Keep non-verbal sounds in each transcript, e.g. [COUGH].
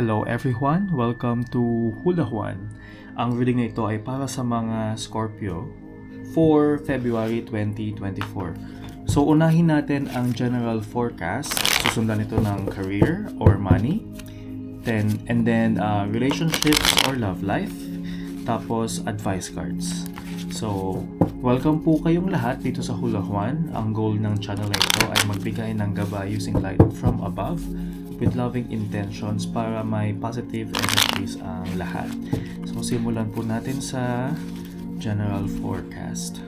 Hello everyone, welcome to Hula Juan. Ang reading na ito ay para sa mga Scorpio for February 2024. So unahin natin ang general forecast. Susundan ito ng career or money. Then, and then uh, relationships or love life. Tapos advice cards. So, welcome po kayong lahat dito sa Hula Juan. Ang goal ng channel na ito ay magbigay ng gabay using light from above with loving intentions para may positive energies ang lahat. So, simulan po natin sa general forecast.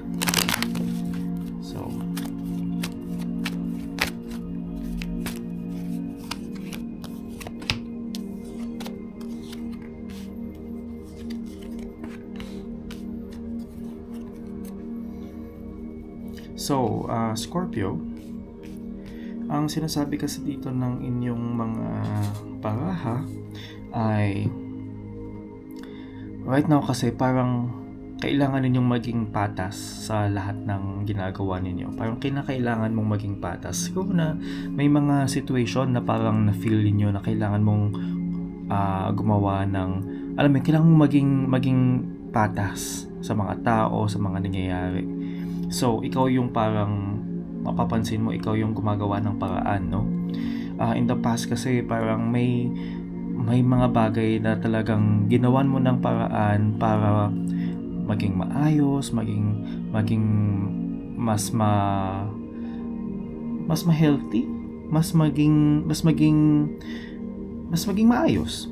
So, uh, Scorpio, ang sinasabi kasi dito ng inyong mga paraha ay right now kasi parang kailangan ninyong maging patas sa lahat ng ginagawa ninyo. Parang kinakailangan mong maging patas. Siguro na may mga situation na parang na-feel ninyo na kailangan mong ah, gumawa ng alam mo, kailangan mong maging maging patas sa mga tao, sa mga nangyayari. So, ikaw yung parang mapapansin mo, ikaw yung gumagawa ng paraan, no? Ah, in the past kasi parang may may mga bagay na talagang ginawan mo ng paraan para maging maayos, maging maging mas ma mas ma-healthy, mas maging mas maging mas maging maayos.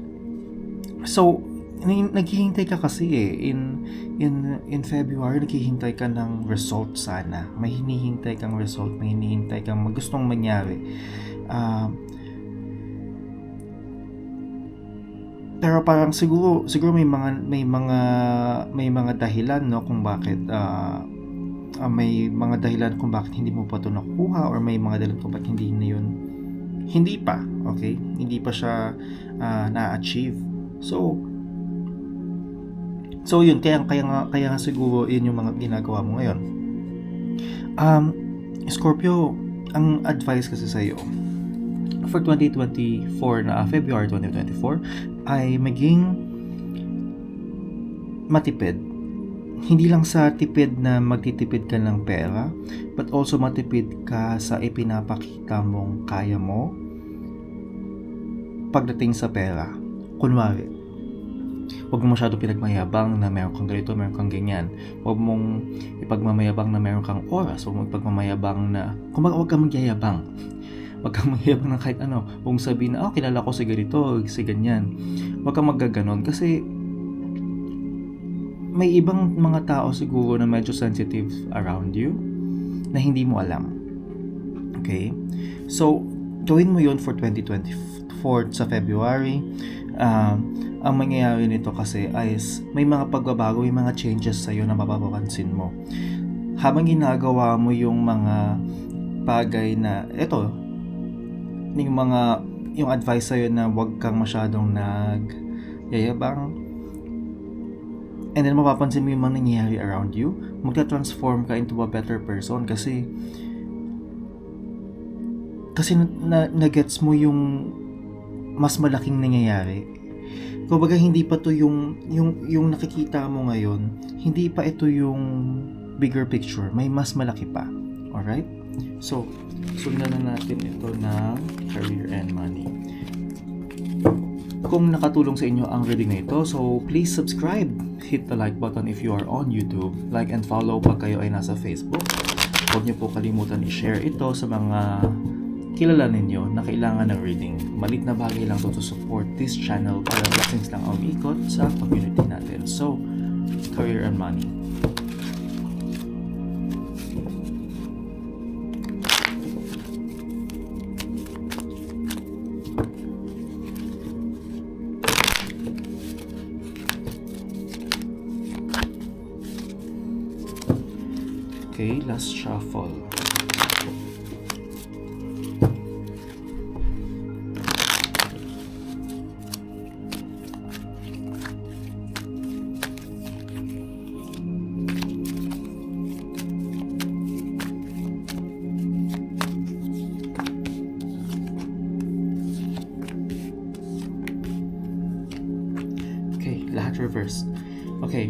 So, naghihintay ka kasi eh in in in February naghihintay ka ng result sana. May hinihintay kang result, may hinihintay kang gustong mangyari. Ah, pero parang siguro siguro may mga may mga may mga dahilan no kung bakit ah, ah, may mga dahilan kung bakit hindi mo pa ito nakuha or may mga dahilan kung bakit hindi na yun hindi pa okay hindi pa siya ah, na-achieve so so yun kaya kaya nga kaya nga siguro yun yung mga ginagawa mo ngayon um Scorpio ang advice kasi sa iyo for 2024 na February 2024 ay maging matipid. Hindi lang sa tipid na magtitipid ka ng pera, but also matipid ka sa ipinapakita mong kaya mo pagdating sa pera. Kunwari, huwag mo masyado pinagmayabang na meron kang ganito, meron kang ganyan. Huwag mong ipagmamayabang na meron kang oras. Huwag mong ipagmamayabang na, kumbaga huwag kang magyayabang. [LAUGHS] Huwag kang magyayabang ng kahit ano. Huwag sabihin na, oh, kilala ko si ganito, si ganyan. Huwag kang magaganon kasi may ibang mga tao siguro na medyo sensitive around you na hindi mo alam. Okay? So, gawin mo yun for 2024 sa February. Um, ang mangyayari nito kasi ay may mga pagbabago, may mga changes sa'yo na mapapapansin mo. Habang ginagawa mo yung mga bagay na, eto, yung mga, yung advice sa'yo na wag kang masyadong nag yayabang. And then mapapansin mo yung mga nangyayari around you, magta-transform ka into a better person kasi kasi na, na-gets mo yung mas malaking nangyayari. Kumbaga hindi pa to yung yung yung nakikita mo ngayon, hindi pa ito yung bigger picture, may mas malaki pa. Alright? So, sundan na natin ito ng career and money. Kung nakatulong sa inyo ang reading na ito, so please subscribe. Hit the like button if you are on YouTube. Like and follow pag kayo ay nasa Facebook. Huwag niyo po kalimutan i-share ito sa mga kilala ninyo na kailangan ng reading. Malit na bagay lang to to support this channel para blessings lang ang umikot sa community natin. So, career and money. Okay, last shuffle. Reverse. Okay.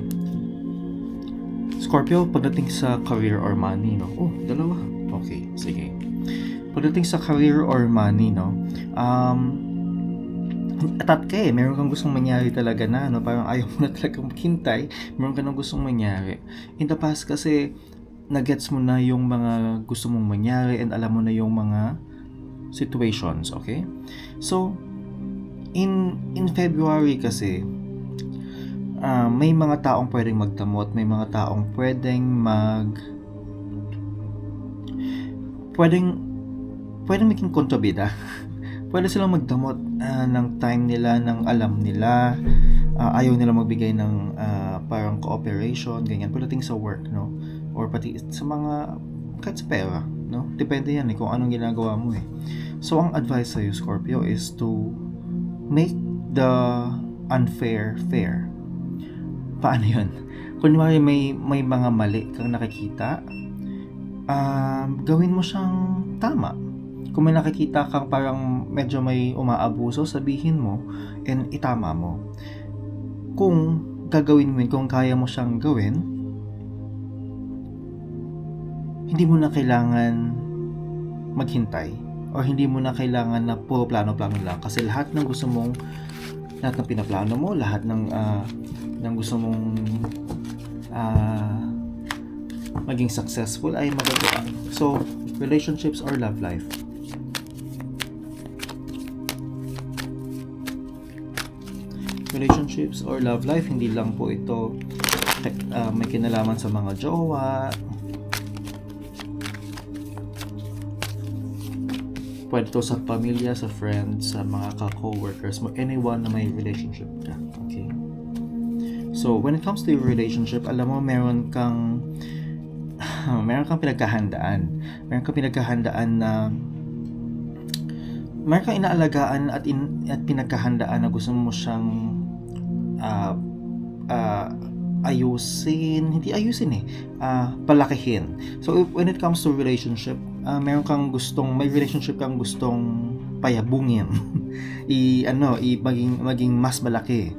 Scorpio, pagdating sa career or money, no? Oh, dalawa. Okay, sige. Pagdating sa career or money, no? Um, atat ka eh. Meron kang gustong mangyari talaga na, no? Parang ayaw mo na talaga maghintay. Meron ka nang gustong mangyari. In the past kasi, nagets mo na yung mga gusto mong mangyari and alam mo na yung mga situations, okay? So, in in February kasi, ah, may mga taong pwedeng magdamot, may mga taong pwedeng mag pwedeng pwedeng maging kontrabida. [LAUGHS] Pwede silang magdamot ah, ng time nila, ng alam nila. Ah, ayaw nila magbigay ng ah, parang cooperation, ganyan. Pagdating sa work, no? Or pati sa mga, kahit sa pera, no? Depende yan eh, kung anong ginagawa mo eh. So, ang advice sa'yo, Scorpio, is to make the unfair fair. Paano yun? Kunwari may, may mga mali kang nakikita, um, gawin mo siyang tama. Kung may nakikita kang parang medyo may umaabuso, sabihin mo and itama mo. Kung gagawin mo yun, kung kaya mo siyang gawin, hindi mo na kailangan maghintay or hindi mo na kailangan na puro plano-plano lang kasi lahat ng gusto mong lahat ng pinaplano mo, lahat ng ah, ng gusto mong ah, maging successful ay magagawa. So, relationships or love life. Relationships or love life, hindi lang po ito ah, may kinalaman sa mga jowa. Pwede to sa pamilya, sa friends, sa mga ka-coworkers mo, anyone na may relationship ka. Okay? So, when it comes to your relationship, alam mo, meron kang [LAUGHS] meron kang pinagkahandaan. Meron kang pinagkahandaan na meron kang inaalagaan at, in, at pinagkahandaan na gusto mo siyang ah, ah, ayusin, hindi ayusin eh, ah, palakihin. So, when it comes to relationship, ah, meron kang gustong, may relationship kang gustong payabungin. [LAUGHS] I, ano, i, maging, maging mas malaki.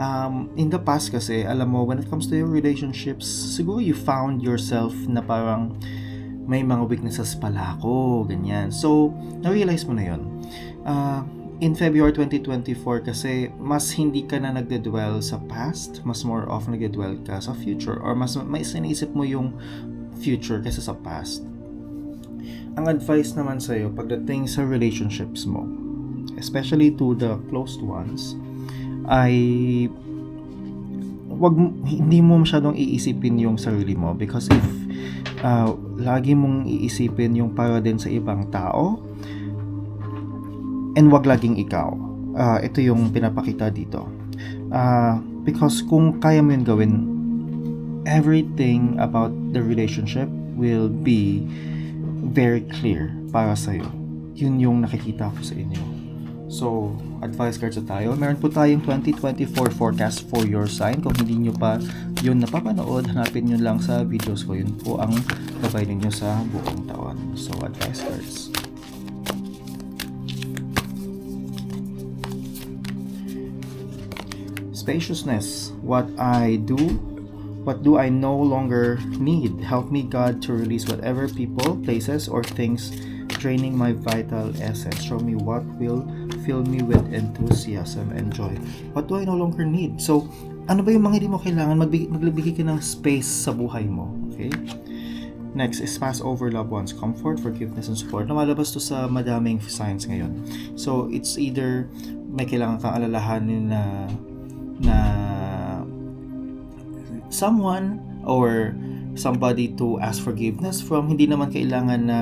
Um, in the past kasi, alam mo, when it comes to your relationships, siguro you found yourself na parang may mga weaknesses pala ako, ganyan. So, na-realize mo na yun. Ah, in February 2024 kasi mas hindi ka na nagde-dwell sa past, mas more of nagde-dwell ka sa future or mas may sinisip mo yung future kaysa sa past. Ang advice naman sa'yo pagdating sa relationships mo, especially to the closed ones, ay wag hindi mo masyadong iisipin yung sarili mo because if uh, lagi mong iisipin yung para din sa ibang tao and wag laging ikaw. Ah, ito yung pinapakita dito. Ah, because kung kaya mo yun gawin, everything about the relationship will be very clear para sa'yo. Yun yung nakikita ko sa inyo. So, advice cards na tayo. Meron po tayong 2024 forecast for your sign. Kung hindi nyo pa yun napapanood, hanapin nyo lang sa videos ko. Yun po ang gabay ninyo sa buong taon. So, advice cards. Spaciousness. What I do, what do I no longer need? Help me, God, to release whatever people, places, or things draining my vital essence. Show me what will fill me with enthusiasm and joy. What do I no longer need? So, ano ba yung mga hindi mo kailangan? Maglibigay ka ng space sa buhay mo. Okay? Next is pass over loved ones, comfort, forgiveness, and support. Lumalabas to sa madaming signs ngayon. So, it's either may kailangan kang alalahanin na na someone or somebody to ask forgiveness from hindi naman kailangan na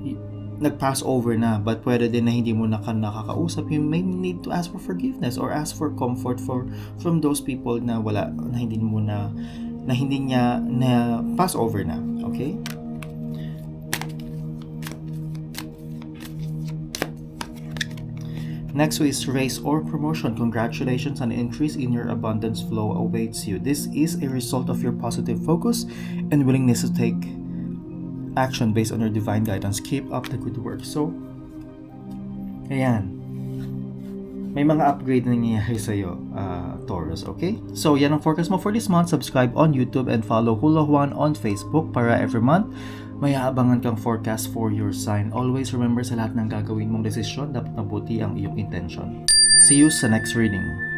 y- nag-pass over na. But pwede din na hindi mo na ka nakakausap you may need to ask for forgiveness or ask for comfort for from those people na wala na hindi mo na na hindi niya na pass over na. Okay Next is raise or promotion. Congratulations, an increase in your abundance flow awaits you. This is a result of your positive focus and willingness to take action based on your divine guidance. Keep up the good work. So, ayan. may mga upgrade na nangyayari sa'yo, uh, Taurus, okay? So, yan ang forecast mo for this month. Subscribe on YouTube and follow Hula Juan on Facebook para every month may aabangan kang forecast for your sign. Always remember sa lahat ng gagawin mong desisyon, dapat mabuti ang iyong intention. See you sa next reading.